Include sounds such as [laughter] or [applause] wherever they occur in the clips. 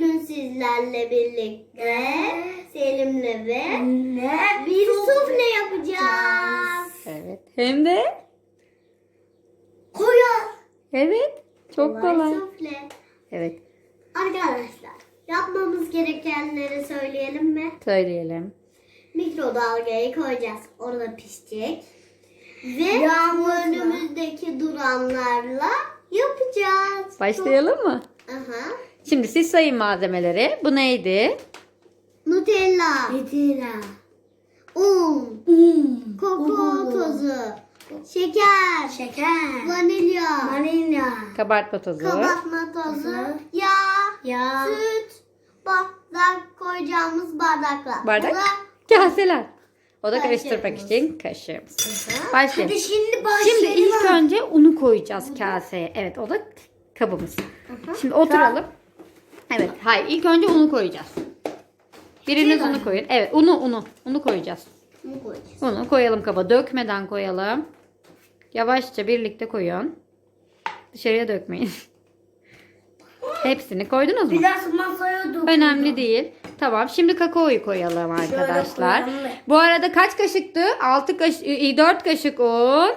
Bugün sizlerle birlikte Selim'le ve Ne? bir sufle yapacağız. Evet. Hem de Koyar. evet. Çok kolay. sufle. Evet. Arkadaşlar yapmamız gerekenleri söyleyelim mi? Söyleyelim. Mikrodalgaya koyacağız. Orada pişecek. Ve Yağmurla. önümüzdeki duranlarla yapacağız. Başlayalım mı? Aha. Şimdi siz sayın malzemeleri. Bu neydi? Nutella, Medina. un, Un. kakao tozu, şeker, Şeker. vanilya, Vanilya. Kabartma tozu. kabartma tozu, yağ, Yağ. süt, bardak koyacağımız bardaklar. Bardak. Bu da- Kaseler. O da karıştırmak için kaşığımız. Başlayalım. Hadi şimdi başlayalım. Şimdi ilk önce unu koyacağız kaseye. Evet o da kabımız. Şimdi oturalım. Evet hayır ilk önce unu koyacağız. Biriniz unu koyun. Evet unu unu. Unu koyacağız. Bunu koyacağız. Unu koyalım kaba. Dökmeden koyalım. Yavaşça birlikte koyun. Dışarıya dökmeyin. [laughs] Hepsini koydunuz mu? Biraz masaya dokundum. Önemli değil. Tamam. Şimdi kakaoyu koyalım arkadaşlar. koyalım. Bu arada kaç kaşıktı? 6 kaşık 4 kaşık un,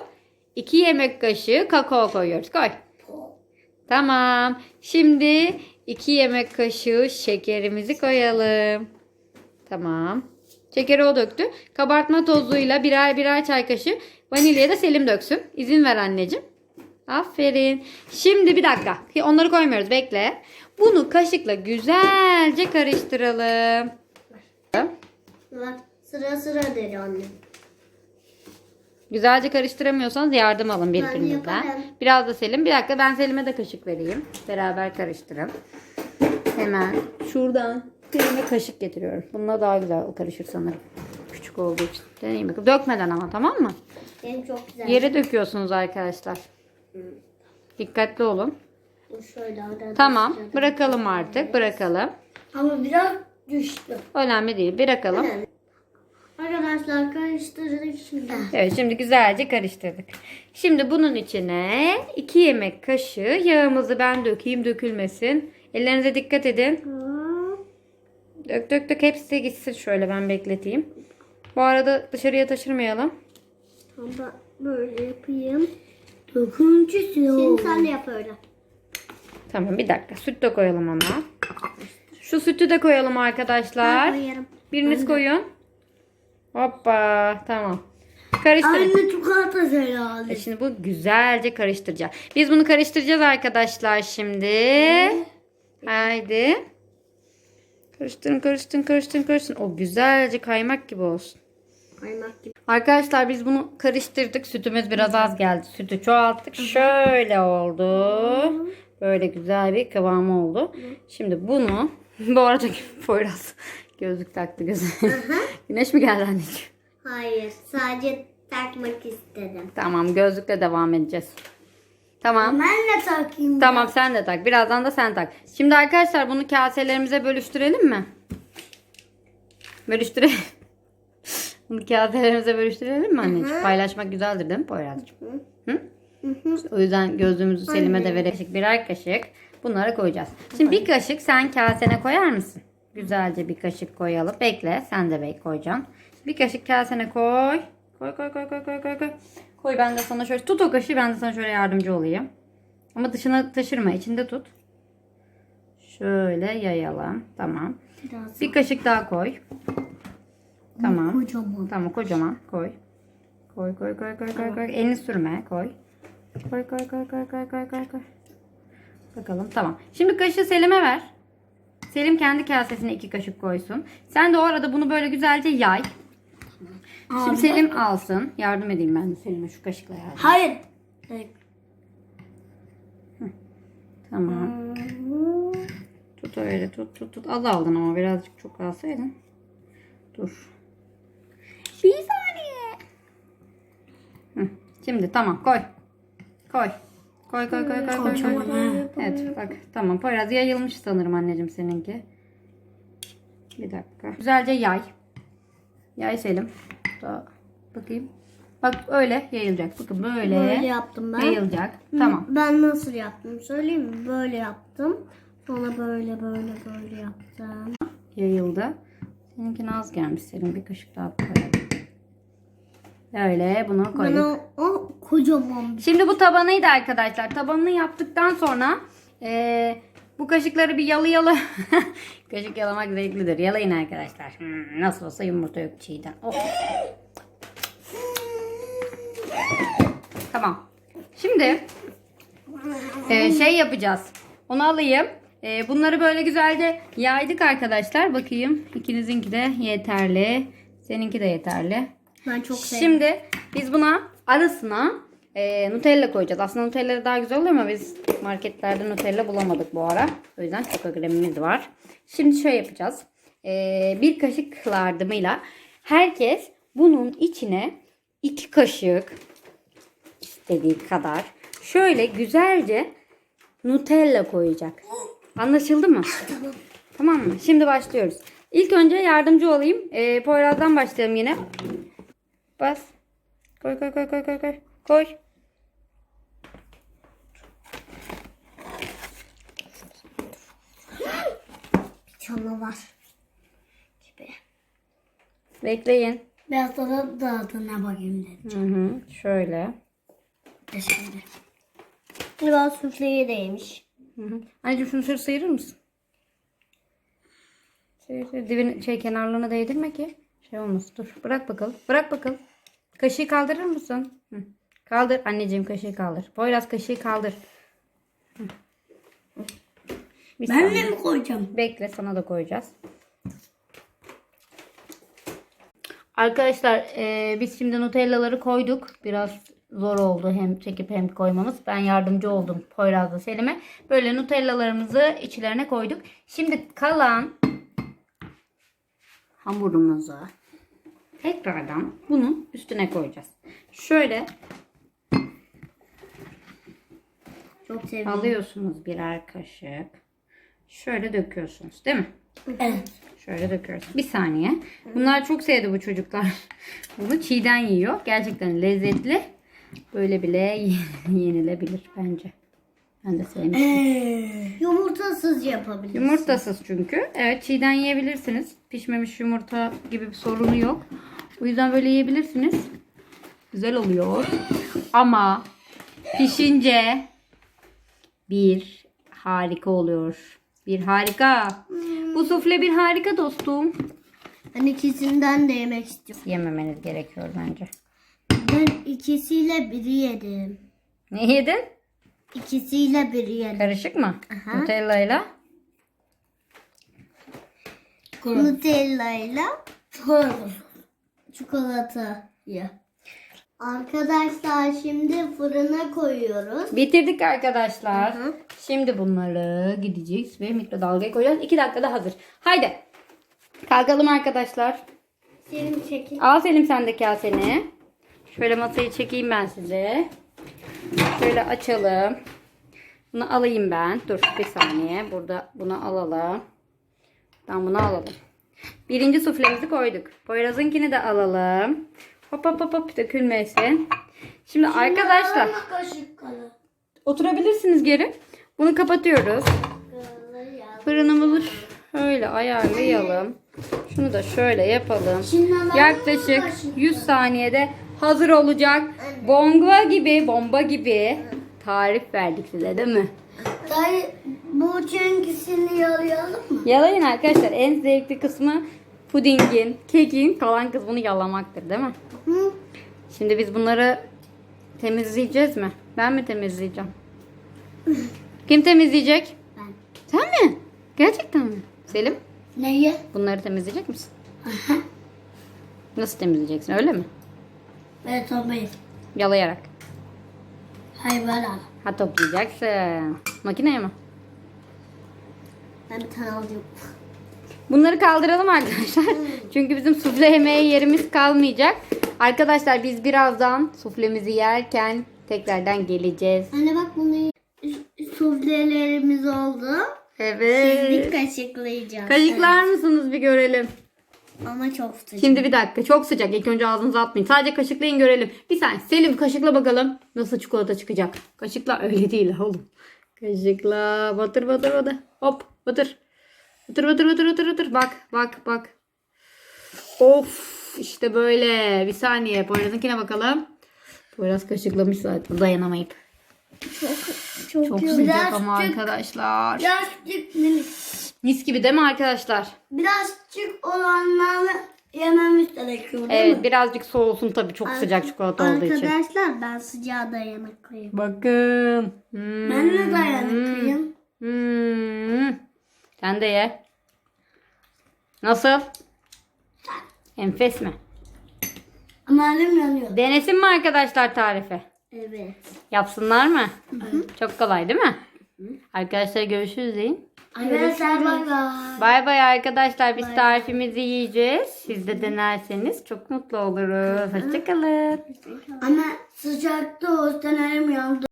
2 yemek kaşığı kakao koyuyoruz. Koy. Tamam. Şimdi 2 yemek kaşığı şekerimizi koyalım. Tamam. Şekeri o döktü. Kabartma tozuyla birer birer çay kaşığı vanilyayı da Selim döksün. İzin ver anneciğim. Aferin. Şimdi bir dakika. Onları koymuyoruz. Bekle. Bunu kaşıkla güzelce karıştıralım. Bak sıra sıra dedi annem. Güzelce karıştıramıyorsanız yardım alın birbirinizden. Biraz da Selim. Bir dakika ben Selim'e de kaşık vereyim. Beraber karıştırın. Hemen şuradan Selim'e kaşık getiriyorum. Bununla daha güzel karışır sanırım. Küçük olduğu için. Deneyin bakalım. Dökmeden ama tamam mı? Benim çok güzel. Yere döküyorsunuz arkadaşlar. Dikkatli olun. Şöyle arada Tamam. Bırakalım artık. Bırakalım. Ama biraz düştü. Önemli değil. Bırakalım. Evet. Arkadaşlar karıştırdık şimdi. Evet şimdi güzelce karıştırdık. Şimdi bunun içine 2 yemek kaşığı yağımızı ben dökeyim dökülmesin. Ellerinize dikkat edin. Dök dök dök hepsi gitsin şöyle ben bekleteyim. Bu arada dışarıya taşırmayalım. Ama böyle yapayım. Döküntüsü Şimdi sen de yap öyle. Tamam bir dakika süt de koyalım ama. Şu sütü de koyalım Ben arkadaşlar. koyarım. Biriniz koyun. Hoppa tamam. Karıştırın. Aynı çikolata herhalde. E Şimdi bu güzelce karıştıracağız. Biz bunu karıştıracağız arkadaşlar şimdi. Haydi. Karıştırın karıştırın karıştırın karıştırın. O güzelce kaymak gibi olsun. Kaymak gibi. Arkadaşlar biz bunu karıştırdık. Sütümüz biraz az geldi. Sütü çoğalttık. Şöyle oldu. Böyle güzel bir kıvamı oldu. Şimdi bunu [laughs] bu arada Poyraz gözlük taktı gözüne. [laughs] Güneş mi geldi anneciğim? Hayır. Sadece takmak istedim. Tamam gözlükle devam edeceğiz. Tamam. Ben de takayım. Tamam sen de tak. Birazdan da sen tak. Şimdi arkadaşlar bunu kaselerimize bölüştürelim mi? Bölüştürelim. [laughs] bunu kaselerimize bölüştürelim mi anneciğim? Paylaşmak güzeldir değil mi Poyraz'cığım? Hı? O yüzden gözlüğümüzü Selim'e de verecek birer kaşık. Bunları koyacağız. Şimdi bir kaşık sen kasene koyar mısın? Güzelce bir kaşık koyalım. Bekle. Sen de bek koyacaksın. Bir kaşık kasene koy. Koy koy koy koy koy koy koy. Koy ben de sana şöyle tut o kaşığı ben de sana şöyle yardımcı olayım. Ama dışına taşırma. içinde tut. Şöyle yayalım. Tamam. Biraz Bir kaşık daha koy. Tamam. kocaman. Tamam kocaman koy. Koy koy koy koy koy koy. Elini sürme koy. Koy koy koy koy koy koy koy koy. Bakalım tamam. Şimdi kaşığı Selim'e ver. Selim kendi kasesine iki kaşık koysun. Sen de o arada bunu böyle güzelce yay. Şimdi Selim alsın. Yardım edeyim ben de Selim'e şu kaşıkla yardım. Hayır. Tamam. Tut öyle tut tut tut. Az aldın ama birazcık çok alsaydın. Dur. Bir saniye. Şimdi tamam koy. Koy. Koy koy koy koy koy. koy. Kocaman. Evet bak tamam. Biraz yayılmış sanırım anneciğim seninki. Bir dakika. Güzelce yay. Yay Selim. Daha bakayım. Bak öyle yayılacak. Bakın böyle. Böyle yaptım ben. Yayılacak. Tamam. Ben nasıl yaptım söyleyeyim mi? Böyle yaptım. Sonra böyle böyle böyle yaptım. Yayıldı. Seninkine az gelmiş Selim. Bir kaşık daha koyalım. Öyle bunu koyduk. Bana o kocaman Şimdi bu tabanıydı arkadaşlar. Tabanını yaptıktan sonra eee, bu kaşıkları bir yalayalım. [laughs] Kaşık yalamak zevklidir. Yalayın arkadaşlar. Hmm, nasıl olsa yumurta yok çiğden. Oh. Tamam. Şimdi eee, şey yapacağız. Onu alayım. Eee, bunları böyle güzelce yaydık arkadaşlar. Bakayım. İkinizinki de yeterli. Seninki de yeterli. Ben çok sevdim. Şimdi biz buna arasına e, Nutella koyacağız. Aslında Nutella daha güzel oluyor ama biz marketlerde Nutella bulamadık bu ara. O yüzden çok kremimiz var. Şimdi şöyle yapacağız. E, bir kaşık yardımıyla herkes bunun içine iki kaşık istediği kadar şöyle güzelce Nutella koyacak. Anlaşıldı mı? [laughs] Tamam. Tamam mı? Şimdi başlıyoruz. İlk önce yardımcı olayım. E, Poyraz'dan başlayalım yine. Bas. Koy koy koy koy koy koy. Koy. canavar gibi. Bekleyin. Biraz daha dağıtına bakayım dedim. Hı hı. Şöyle. De şimdi. Biraz süfleyi değmiş. Hı hı. Anneciğim şunu şöyle sıyırır mısın? Sıyır, sıyır. Dibin, şey kenarlarına değdirme ki. Şey olmasın. Dur. Bırak bakalım. Bırak bakalım. Kaşığı kaldırır mısın? Hı. Kaldır. Anneciğim kaşığı kaldır. Poyraz kaşığı kaldır. Hı. Bir Ben saniye. mi koyacağım? Bekle sana da koyacağız. Arkadaşlar e, biz şimdi Nutella'ları koyduk. Biraz zor oldu hem çekip hem koymamız. Ben yardımcı oldum Poyraz'la Selim'e. Böyle Nutella'larımızı içlerine koyduk. Şimdi kalan hamurumuzu tekrardan bunun üstüne koyacağız. Şöyle Çok sevdim. alıyorsunuz birer kaşık. Şöyle döküyorsunuz değil mi? Evet. Şöyle döküyoruz. Bir saniye. Bunlar çok sevdi bu çocuklar. [laughs] Bunu çiğden yiyor. Gerçekten lezzetli. Böyle bile [laughs] yenilebilir bence. Ben de sevmiştim. Ee, Yumurtasız yapabiliriz. Yumurtasız çünkü. Evet çiğden yiyebilirsiniz. Pişmemiş yumurta gibi bir sorunu yok. O yüzden böyle yiyebilirsiniz. Güzel oluyor. Ama pişince bir harika oluyor. Bir harika. Bu sufle bir harika dostum. Ben ikisinden de yemek istiyorum. Yememeniz gerekiyor bence. Ben ikisiyle biri yedim. Ne yedin? İkisiyle biri yedim. Karışık mı? Aha. Nutella ile. Nutella ile çikolata. Çikolatayı. Arkadaşlar şimdi fırına koyuyoruz. Bitirdik arkadaşlar. Hı hı. Şimdi bunları gideceğiz ve mikrodalgaya koyacağız. 2 dakikada hazır. Haydi. Kalkalım arkadaşlar. Selim çekin. Al Selim sen de kaseni. Şöyle masayı çekeyim ben size. Şöyle açalım. Bunu alayım ben. Dur bir saniye. Burada bunu alalım. Ben bunu alalım. Birinci suflemizi koyduk. Poyraz'ınkini de alalım. Hop hop hop hop dökülmesin. Şimdi arkadaşlar Kaşık kalır. oturabilirsiniz geri. Bunu kapatıyoruz. Fırınımızı şöyle ayarlayalım. Şunu da şöyle yapalım. Yaklaşık 100 saniyede hazır olacak. Bomba gibi, bomba gibi tarif verdik size değil mi? Dayı bu çönküsünü yalayalım mı? Yalayın arkadaşlar. En zevkli kısmı pudingin, kekin kalan kısmını yalamaktır değil mi? Hı? Şimdi biz bunları temizleyeceğiz mi? Ben mi temizleyeceğim? Kim temizleyecek? Ben. Sen mi? Gerçekten mi? Selim Neyi? bunları temizleyecek misin? Nasıl temizleyeceksin öyle mi? Evet tabii. Yalayarak. Hayvan al. Ha toplayacaksın. Makineye mi? Ben bir tane alıyorum. Bunları kaldıralım arkadaşlar. [laughs] Çünkü bizim sufle yemeye yerimiz kalmayacak. Arkadaşlar biz birazdan suflemizi yerken tekrardan geleceğiz. Anne bak bunu suflelerimiz oldu. Şimdi Evet. kaşıklayacağız. Kaşıklar mısınız bir görelim. Ama çok sıcak. Şimdi bir dakika çok sıcak. İlk önce ağzınıza atmayın. Sadece kaşıklayın görelim. Bir saniye. Selim kaşıkla bakalım. Nasıl çikolata çıkacak. Kaşıkla öyle değil oğlum. Kaşıkla batır batır batır. Hop batır. Batır batır batır batır batır. Bak bak bak. Of işte böyle. Bir saniye. Poyraz'ınkine bakalım. Poyraz kaşıklamış zaten dayanamayıp. Çok, Çok güzel. sıcak ama Birazcık- arkadaşlar. Birazcık minik. Mis gibi değil mi arkadaşlar? Birazcık olanları yememiz gerekiyor değil Evet mi? birazcık soğusun tabii çok sıcak çikolata olduğu için. Arkadaşlar ben sıcağa dayanıklıyım. Bakın. Hmm. Ben de dayanıklıyım. Hmm. Sen de ye. Nasıl? Enfes mi? Ama elim yanıyor. Denesin mi arkadaşlar tarifi? Evet. Yapsınlar mı? Çok kolay değil mi? Arkadaşlar görüşürüz deyin. Arkadaşlar bay bay. Bay bay arkadaşlar biz tarifimizi yiyeceğiz. Siz de denerseniz çok mutlu oluruz. Hoşçakalın. Ama sıcakta olsa elim yandı.